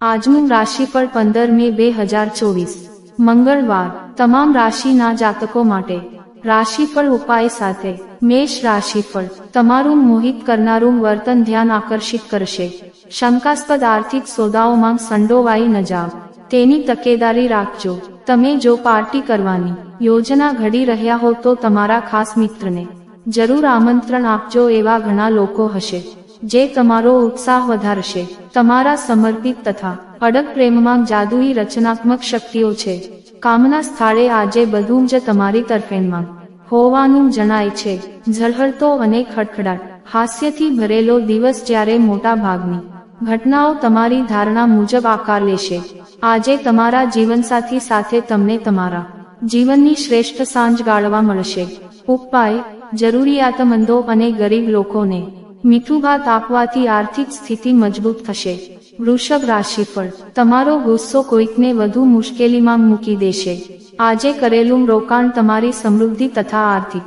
આજનું રાશિફળ પંદર મે બે હજાર ચોવીસ. મંગળવાર, તમામ રાશિના જાતકો માટે, રાશિફળ ઉપાય સાથે, મેષ રાશિફળ, તમારું મોહિત કરનારું વર્તન ધ્યાન આકર્ષિત કરશે. શંકાસ્પદ આર્થિક સોદાઓમાં સંડોવાઈ ન જાવ. તેની તકેદારી રાખજો. તમે જો પાર્ટી કરવાની યોજના ઘડી રહ્યા હો તો તમારા ખાસ મિત્રને જરૂર આમંત્રણ આપજો એવા ઘણા લોકો હશે. જે તમારો ઉત્સાહ વધારશે, તમારા સમર્પિત તથા અડગ પ્રેમમાં જાદુઈ રચનાત્મક શક્તિઓ છે. કામના સ્થળે આજે બધું જ તમારી તરફેણમાં. હોવાનું જણાય છે. ઝળહળતો અને ખડખડાટ. હાસ્યથી ભરેલો દિવસ જ્યારે મોટા ભાગની ઘટનાઓ તમારી ધારણા મુજબ આકાર લેશે. આજે તમારા જીવનસાથી સાથે તમને તમારા જીવનની શ્રેષ્ઠ સાંજ ગાળવા મળશે. ઉપાય, જરૂરિયાતમંદો અને ગરીબ લોકોને મીઠું ભાત આપવાથી આર્થિક સ્થિતિ મજબૂત થશે. વૃષભ રાશિફળ તમારો ગુસ્સો કોઈકને વધુ મુશ્કેલીમાં મૂકી દેશે. આજે કરેલું રોકાણ તમારી સમૃદ્ધિ તથા આર્થિક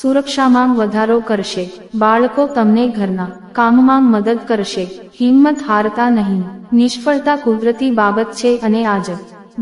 સુરક્ષામાં વધારો કરશે. બાળકો તમને ઘરના કામમાં મદદ કરશે. હિંમત હારતા નહીં. નિષ્ફળતા કુદરતી બાબત છે અને આજ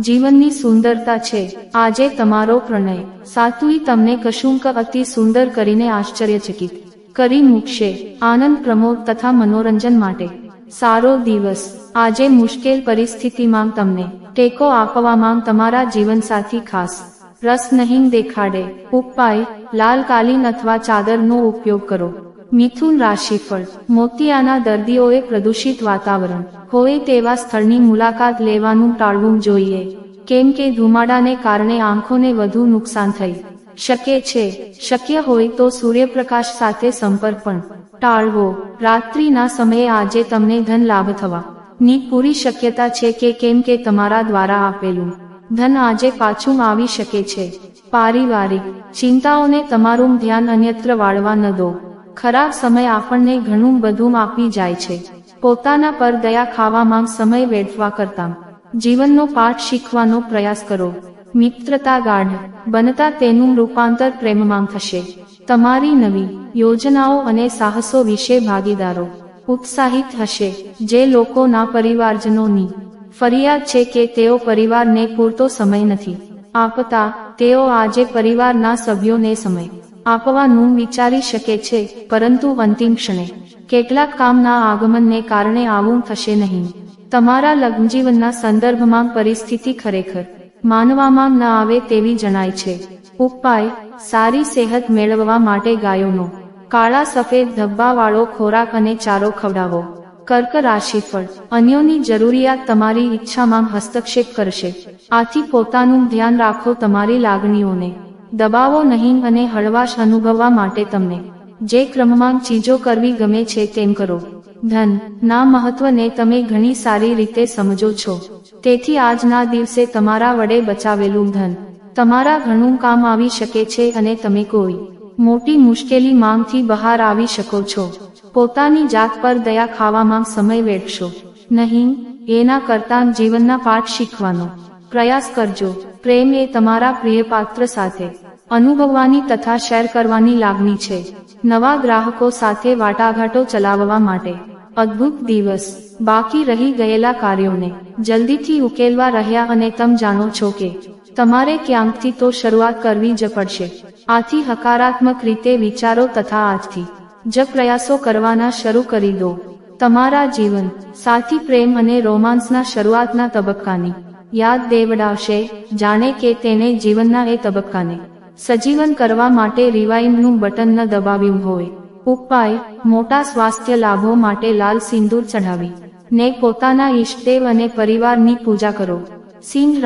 જીવનની સુંદરતા છે. આજે તમારો પ્રણય સાતુઈ તમને કશુંક અતિ સુંદર કરીને આશ્ચર્યચકિત કરી મૂકશે. આનંદ પ્રમોદ તથા મનોરંજન માટે. સારો દિવસ. આજે મુશ્કેલ પરિસ્થિતિમાં તમને ટેકો આપવામાં તમારા જીવનસાથી ખાસ. રસ નહીં દેખાડે. ઉપાય લાલ કાલીન અથવા ચાદરનો ઉપયોગ કરો. મિથુન રાશિફળ. મોતિયાના દર્દીઓએ પ્રદૂષિત વાતાવરણ. હોય તેવા સ્થળની મુલાકાત લેવાનું ટાળવું જોઈએ. કેમ કે ધુમાડાને કારણે આંખોને વધુ નુકસાન થઈ. શકે છે. શક્ય હોય તો સૂર્યપ્રકાશ સાથે સંપર્ક પણ ટાળવો. રાત્રિના સમયે આજે તમને ધન લાભ થવા. ની પૂરી શક્યતા છે કે કેમ કે તમારા દ્વારા આપેલું. ધન આજે પાછું આવી શકે છે. પારિવારિક. ચિંતાઓને તમારું ધ્યાન અન્યત્ર વાળવા ન દો. ખરાબ સમય આપણને ઘણું બધું આપી જાય છે. પોતાના પર દયા ખાવામાં સમય વેડફવા કરતા. જીવનનો પાઠ શીખવાનો પ્રયાસ કરો. મિત્રતા ગાઢ બનતા તેનું રૂપાંતર પ્રેમમાં થશે. તમારી નવી યોજનાઓ અને સાહસો વિશે ભાગીદારો ઉત્સાહિત હશે, જે લોકોના પરિવારજનોની ફરિયાદ છે કે તેઓ પરિવારને પૂરતો સમય નથી આપતા, તેઓ આજે પરિવારના સભ્યોને સમય આપવાનું વિચારી શકે છે, પરંતુ અંતિમ ક્ષણે કેટલાક કામના આગમનને કારણે આવું થશે નહીં. તમારા લગ્નજીવનના સંદર્ભમાં પરિસ્થિતિ ખરેખર માનવામાં ન આવે તેવી જણાય છે. ઉપાય, સારી સેહત મેળવવા માટે ગાયોનો. કાળા સફેદ ધબ્બાવાળો ખોરાક અને ચારો ખવડાવો. કર્ક રાશિફળ. અન્યોની જરૂરિયાત તમારી ઈચ્છામાં હસ્તક્ષેપ કરશે. આથી પોતાનું ધ્યાન રાખો તમારી લાગણીઓને. દબાવો નહીં અને હળવાશ અનુભવવા માટે તમને. જે ક્રમમાં ચીજો કરવી ગમે છે તેમ કરો. ધન, ના મહત્વને તમે ઘણી સારી રીતે સમજો છો. તેથી આજના દિવસે તમારા વડે બચાવેલું ધન. તમારા ઘણું કામ આવી શકે છે અને તમે કોઈ મોટી મુશ્કેલી માંગથી બહાર આવી શકો છો. પોતાની જાત પર દયા ખાવામાં સમય વેઠશો. નહીં, એના કરતાં જીવનના પાઠ શીખવાનો. પ્રયાસ કરજો. પ્રેમ એ તમારા પ્રિય પાત્ર સાથે. અનુભવવાની તથા શેર કરવાની લાગણી છે. નવા ગ્રાહકો સાથે વાટાઘાટો ચલાવવા માટે અદ્ભુત દિવસ. બાકી રહી ગયેલા કાર્યોને જલ્દીથી ઉકેલવા રહ્યા અને તમ જાણો છો કે તમારે ક્યાંકથી તો શરૂઆત કરવી જ પડશે. આથી હકારાત્મક રીતે વિચારો તથા આજથી જ પ્રયાસો કરવાના શરૂ કરી દો. તમારા જીવન, સાથી પ્રેમ અને રોમાન્સના શરૂઆતના તબક્કાની યાદ દેવડાવશે. જાણે કે તેને જીવનના એ તબક્કાને સજીવન કરવા માટે રિવાઇન્ડનું બટન ન દબાવ્યું હોય. ઉપાય, મોટા સ્વાસ્થ્ય લાભો માટે લાલ સિંદૂર ચઢાવી. ને પોતાના ઈષ્ટદેવ અને પરિવારની પૂજા કરો. સિંહ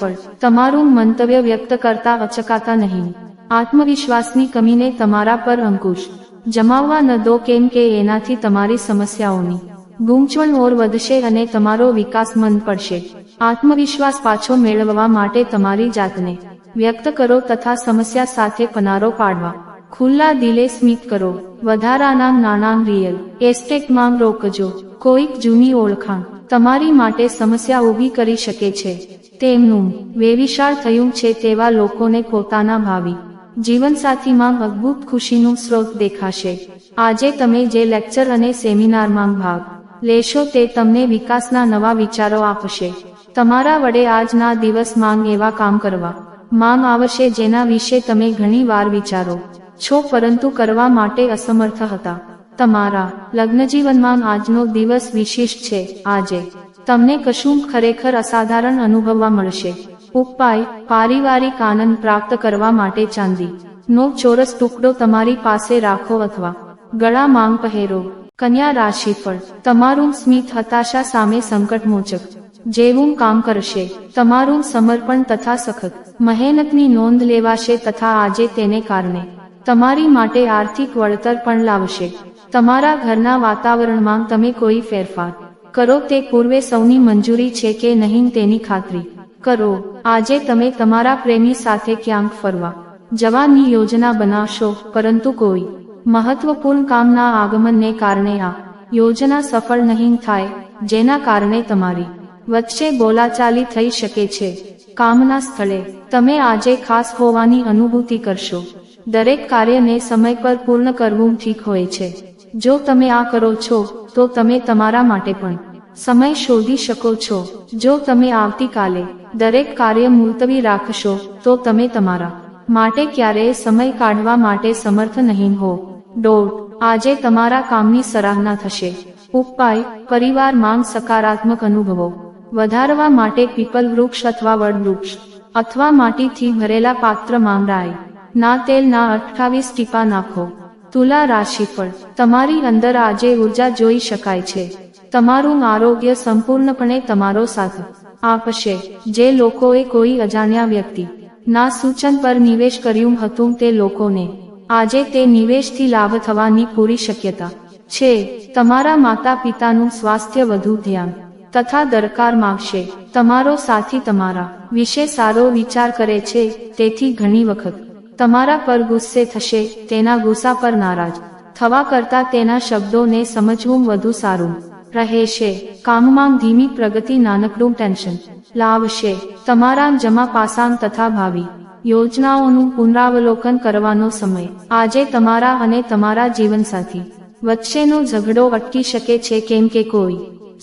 પર, તમારું મંતવ્ય વ્યક્ત કરતા અચકાતા નહીં. આત્મવિશ્વાસની કમીને તમારા પર અંકુશ. જમાવવા ન દો કેમ કે એનાથી તમારી સમસ્યાઓની ગૂંચવણ ઓર વધશે અને તમારો વિકાસ મંદ પડશે. આત્મવિશ્વાસ પાછો મેળવવા માટે તમારી જાતને વ્યક્ત કરો તથા સમસ્યા સાથે પનારો પાડવા. ખુલ્લા દિલે સ્મિત કરો. વધારાના નાણાં રિયલ. એસ્ટેટમાં રોકજો. કોઈક જૂની ઓળખાણ. તમારી માટે સમસ્યા ઊભી કરી શકે છે. તેમનું વેવિશાળ થયું છે તેવા લોકોને પોતાના ભાવિ. જીવનસાથીમાં અદ્ભુત ખુશીનું સ્ત્રોત દેખાશે. આજે તમે જે લેક્ચર અને સેમિનારમાં ભાગ લેશો તે તમને વિકાસના નવા વિચારો આપશે. તમારા વડે આજના દિવસ માંગ એવા કામ કરવા. માંગ આવશે જેના વિશે તમે ઘણી વાર વિચારો છો, પરંતુ કરવા માટે અસમર્થ હતા. તમારા લગ્નજીવનમાં આજનો દિવસ વિશિષ્ટ છે. આજે તમને કશું ખરેખર અસાધારણ અનુભવવા મળશે. ઉપાય, પારિવારિક આનંદ પ્રાપ્ત કરવા માટે ચાંદી. નો ચોરસ ટુકડો તમારી પાસે રાખો અથવા ગળા માંગ પહેરો. કન્યા રાશિફળ. તમારું સ્મિત હતાશા સામે સંકટમોચક જેવું કામ કરશે, તમારું સમર્પણ તથા સખત મહેનતની નોંધ લેવાશે તથા આજે તેને કારણે તમારી માટે આર્થિક વળતર પણ લાવશે. તમારા ઘરના વાતાવરણમાં તમે કોઈ ફેરફાર કરો તે પૂર્વે સૌની મંજૂરી છે કે નહીં તેની ખાતરી કરો. આજે તમે તમારા પ્રેમી સાથે ક્યાંક ફરવા જવાની યોજના બનાવશો, પરંતુ કોઈ મહત્વપૂર્ણ કામના આગમનને કારણે આ યોજના સફળ નહીં થાય, જેના કારણે તમારી વચ્ચે બોલાચાલી થઈ શકે છે. કામના સ્થળે, તમે આજે ખાસ હોવાની અનુભૂતિ કરશો. દરેક કાર્યને સમય પર પૂર્ણ કરવું ઠીક હોય છે. જો તમે આ કરો છો, તો તમે તમારા માટે પણ સમય શોધી શકો છો. જો તમે આવતીકાલે દરેક કાર્ય મુલતવી રાખશો, તો તમે તમારા માટે ક્યારેય સમય કાઢવા માટે સમર્થ નહીં હો. ડોટ આજે તમારા કામની સરાહના થશે. ઉપાય, પરિવાર માંગ સકારાત્મક અનુભવો. વધારવા માટે પીપલ વૃક્ષ અથવા વડ વૃક્ષ, અથવા માટીથી ભરેલા પાત્ર માંગરાય. ના તેલ ના અઠ્ઠાવીસ ટીપા નાખો. તુલા રાશિફળ તમારી અંદર આજે ઊર્જા જોઈ શકાય છે. તમારું આરોગ્ય સંપૂર્ણપણે તમારો સાથ. આપશે. જે લોકોએ કોઈ અજાણ્યા વ્યક્તિ, ના સૂચન પર નિવેશ કર્યું હતું તે લોકોને, આજે તે નિવેશથી લાભ થવાની પૂરી શક્યતા છે. તમારા માતા પિતાનું સ્વાસ્થ્ય વધુ ધ્યાન. તથા દરકાર માગશે તમારો સાથી તમારા વિશે સારો વિચાર કરે છે, તેથી ઘણી વખત. તમારા પર ગુસ્સે થશે, તેના ગુસ્સા પર નારાજ. થવા કરતા તેના શબ્દોને સમજવું વધુ સારું. રહેશે કામમાં ધીમી પ્રગતિ નાનકડું ટેન્શન. લાવશે, તમારા જમા પાસાન તથા ભાવિ. યોજનાઓનું પુનરાવલોકન કરવાનો સમય. આજે તમારા અને તમારા જીવનસાથી. વચ્ચેનો ઝઘડો અટકી શકે છે, કેમ કે કોઈ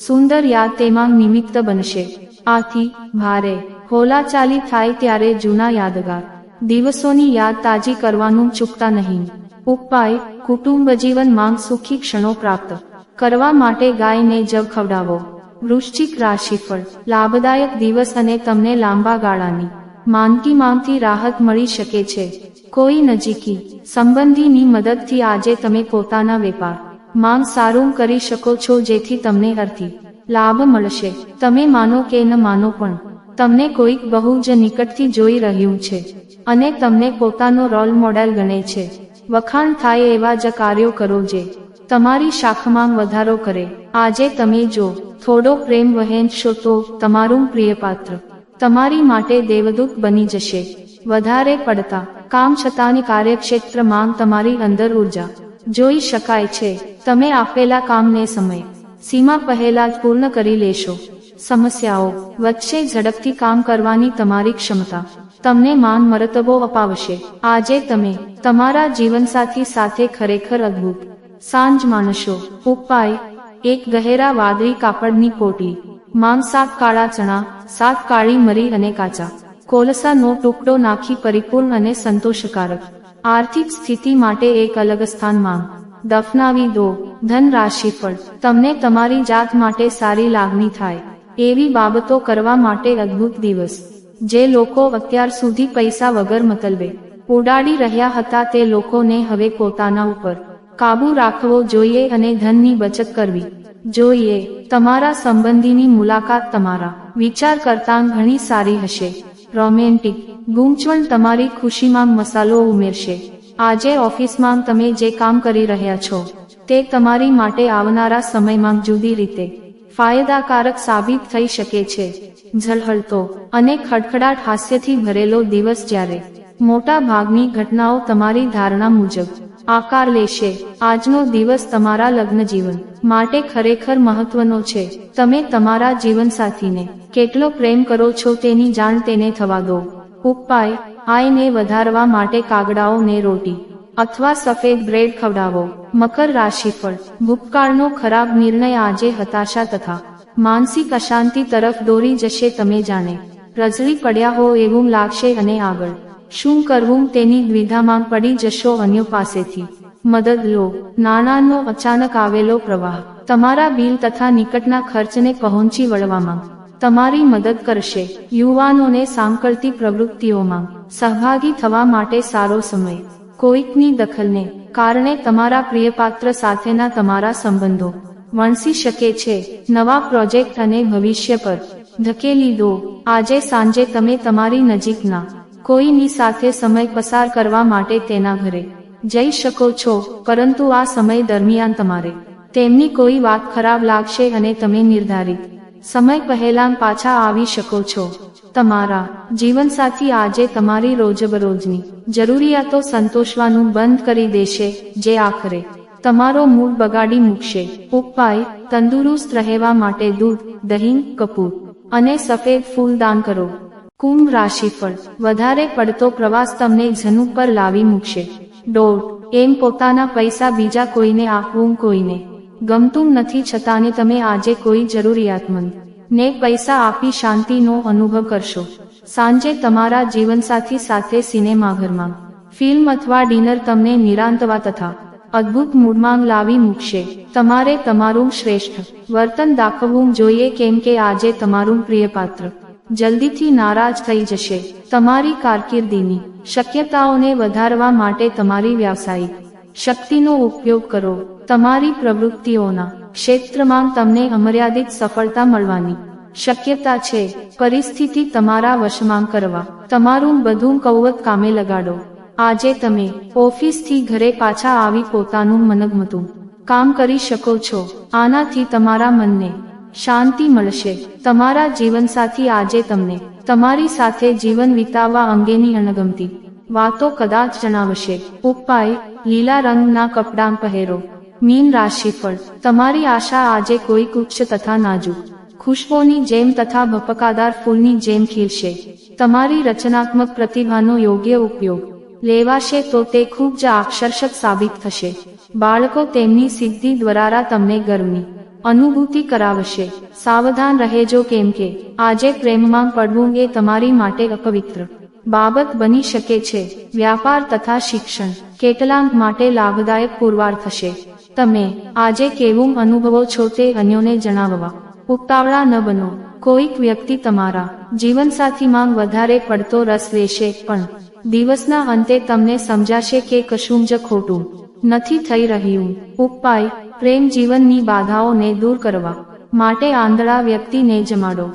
સુંદર યાદ તેમાં નિમિત્ત બનશે. આથી, ભારે, હોલાચાલી થાય ત્યારે જૂના યાદગાર દિવસોની યાદ તાજી કરવાનું ચૂકતા નહીં. ઉપાય, કુટુંબ જીવન માંગ સુખી ક્ષણો પ્રાપ્ત કરવા માટે ગાયને જગ ખવડાવો. વૃશ્ચિક રાશિફળ, લાભદાયક દિવસ અને તમને લાંબા ગાળાની માનકી માંગથી રાહત મળી શકે છે. કોઈ નજીકી સંબંધીની મદદથી આજે તમે પોતાના વેપાર માંગ સારું કરી શકો છો જેથી તમને અર્થી, લાભ મળશે. તમે માનો કે ન માનો પણ, તમને કોઈક બહુ જ નિકટથી જોઈ રહ્યું છે અને તમને પોતાનો રોલ મોડેલ ગણે છે. વખાણ થાય એવા જ કાર્યો કરો જે તમારી શાખમાં વધારો કરે. આજે તમે જો થોડો પ્રેમ વહેંચશો તો તમારું પ્રિય પાત્ર તમારી માટે દેવદૂત બની જશે. વધારે પડતા, કામ છતાંની કાર્યક્ષેત્ર માંગ તમારી અંદર ઊર્જા જોઈ શકાય છે, તમે આપેલા કામને સમય, સીમા પહેલા જ પૂર્ણ કરી લેશો. સમસ્યાઓ, વચ્ચે ઝડપથી કામ કરવાની તમારી ક્ષમતા, તમને માન મરતબો અપાવશે. આજે તમે, તમારા જીવનસાથી સાથે ખરેખર અદ્ભુત, સાંજ માણશો ઉપાય, એક ગહેરા વાદળી કાપડની કોટી માંગ સાત કાળા ચણા, સાત કાળી મરી અને કાચા, કોલસાનો ટુકડો નાખી પરિપૂર્ણ અને સંતોષકારક. આર્થિક સ્થિતિ માટે એક અલગ સ્થાન માંગ દફનાવી દો, ધન રાશિ રાશિફળ તમને તમારી જાત માટે સારી લાગણી થાય. એવી બાબતો કરવા માટે અદ્ભુત દિવસ. જે લોકો અત્યાર સુધી પૈસા વગર મતલબે. ઉડાડી રહ્યા હતા તે લોકોને હવે પોતાના ઉપર. કાબુ રાખવો જોઈએ અને ધનની બચત કરવી. જોઈએ, તમારા સંબંધીની મુલાકાત તમારા વિચાર કરતાં ઘણી સારી હશે. રોમેન્ટિક ગૂંચવણ તમારી ખુશીમાં મસાલો ઉમેરશે. આજે ઓફિસમાં તમે જે કામ કરી રહ્યા છો, તે તમારી માટે આવનારા સમયમાં જુદી રીતે ફાયદાકારક સાબિત થઈ શકે છે. ઝલહળતો અને ખડખડાટ હાસ્યથી ભરેલો દિવસ જ્યારે મોટા ભાગની ઘટનાઓ તમારી ધારણા મુજબ આકાર લેશે, આજનો દિવસ તમારા લગ્ન જીવન માટે ખરેખર મહત્વનો છે. તમે તમારા જીવનસાથીને કેટલો પ્રેમ કરો છો તેની જાણ તેને થવા દો. ઉપાય, આયને વધારવા માટે કાગડાઓને રોટી અથવા સફેદ બ્રેડ ખવડાવો. મકર રાશિફળ ભૂતકાળનો ખરાબ નિર્ણય આજે હતાશા તથા માનસિક અશાંતિ તરફ દોરી જશે તમે જાણે. રજળી પડ્યા હો એવું લાગશે અને આગળ. શું કરવું તેની દ્વિધામાં પડી જશો અન્યો પાસેથી. મદદ લો. નાણાંનો અચાનક આવેલો પ્રવાહ. તમારા બિલ તથા નિકટના ખર્ચને પહોંચી વળવામાં તમારી મદદ કરશે. યુવાનોને સાંકળતી પ્રવૃત્તિઓમાં સહભાગી થવા માટે સારો સમય. કોઈકની દખલને કારણે તમારા પ્રિયપાત્ર સાથેના તમારા સંબંધો વણસી શકે છે. નવા પ્રોજેક્ટ અને ભવિષ્ય પર ધકેલી દો. આજે સાંજે તમે તમારી નજીકના કોઈની સાથે સમય પસાર કરવા માટે તેના ઘરે જઈ શકો છો, પરંતુ આ સમય દરમિયાન તમારે તેમની કોઈ વાત ખરાબ લાગશે અને તમે નિર્ધારિત સમય પહેલાં પાછા આવી શકો છો. તમારા જીવનસાથી આજે તમારી રોજબરોજની જરૂરિયાતો સંતોષવાનું બંધ કરી દેશે, જે આખરે તમારો મૂડ બગાડી મૂકશે. ઉપાય, તંદુરસ્ત રહેવા માટે દૂધ, દહીં, કપૂર અને સફેદ ફૂલ દાન કરો. કુંભ રાશિફળ વધારે પડતો પ્રવાસ તમને ઝનુ પર લાવી મૂકશે. દોઢ, એમ પોતાના પૈસા બીજા કોઈને આપવું કોઈને ગમતું નથી છતાંને તમે આજે કોઈ જરૂરિયાતમંદ ને પૈસા આપી શાંતિનો અનુભવ કરશો. સાંજે તમારા જીવનસાથી સાથે સિનેમાઘરમાં, ફિલ્મ અથવા ડિનર તમને નિરાંતવા તથા અદ્ભુત મૂડમાં લાવી મૂકશે. તમારે તમારું શ્રેષ્ઠ વર્તન દાખવવું જોઈએ કેમ કે આજે તમારું પ્રિયપાત્ર જલ્દીથી નારાજ થઈ જશે. તમારી કારકિર્દીની શક્યતાઓને વધારવા માટે તમારી વ્યાવસાયિક શક્તિનો ઉપયોગ કરો. તમારી પ્રવૃત્તિઓના ક્ષેત્રમાં તમને અમર્યાદિત સફળતા મળવાની શક્યતા છે. પરિસ્થિતિ તમારા વશમાં કરવા. તમારું બધું કૌવત કામે લગાડો. આજે તમે ઓફિસથી ઘરે પાછા આવી પોતાનું મનગમતું કામ કરી શકો છો. આનાથી તમારા મનને શાંતિ મળશે. તમારા જીવનસાથી આજે તમને તમારી સાથે જીવન વિતાવવા અંગેની અણગમતી વાતો કદાચ જણાવશે. ઉપાય, લીલા રંગના કપડાં પહેરો. મીન રાશિફળ. તમારી આશા આજે કોઈ ઉચ્ચ તથા નાજુક. ખુશ્બોની જેમ તથા ભપકાદાર ફૂલની જેમ ખીલશે તમારી રચનાત્મક પ્રતિભાનો યોગ્ય ઉપયોગ. લેવાશે તો તે ખૂબ જ આકર્ષક સાબિત થશે. બાળકો તેમની સિદ્ધિ દ્વારા તમને ગર્વની અનુભૂતિ કરાવશે. સાવધાન રહેજો કેમ કે, આજે પ્રેમમાં પડવું એ તમારી માટે અપવિત્ર. બાબત બની શકે છે. વ્યાપાર તથા શિક્ષણ કેટલાંક માટે લાભદાયક પુરવાર થશે. તમે આજે કેવું અનુભવો છો તે અન્યોને જણાવવા. ઉતાવળા ન બનો. કોઈક વ્યક્તિ તમારા જીવનસાથીમાં વધારે પડતો રસ લેશે, પણ દિવસના અંતે તમને સમજાશે કે કશું જ ખોટું નથી થઈ રહ્યું. ઉપાય, પ્રેમ જીવનની બાધાઓને દૂર કરવા માટે આંધળા વ્યક્તિને જમાડો.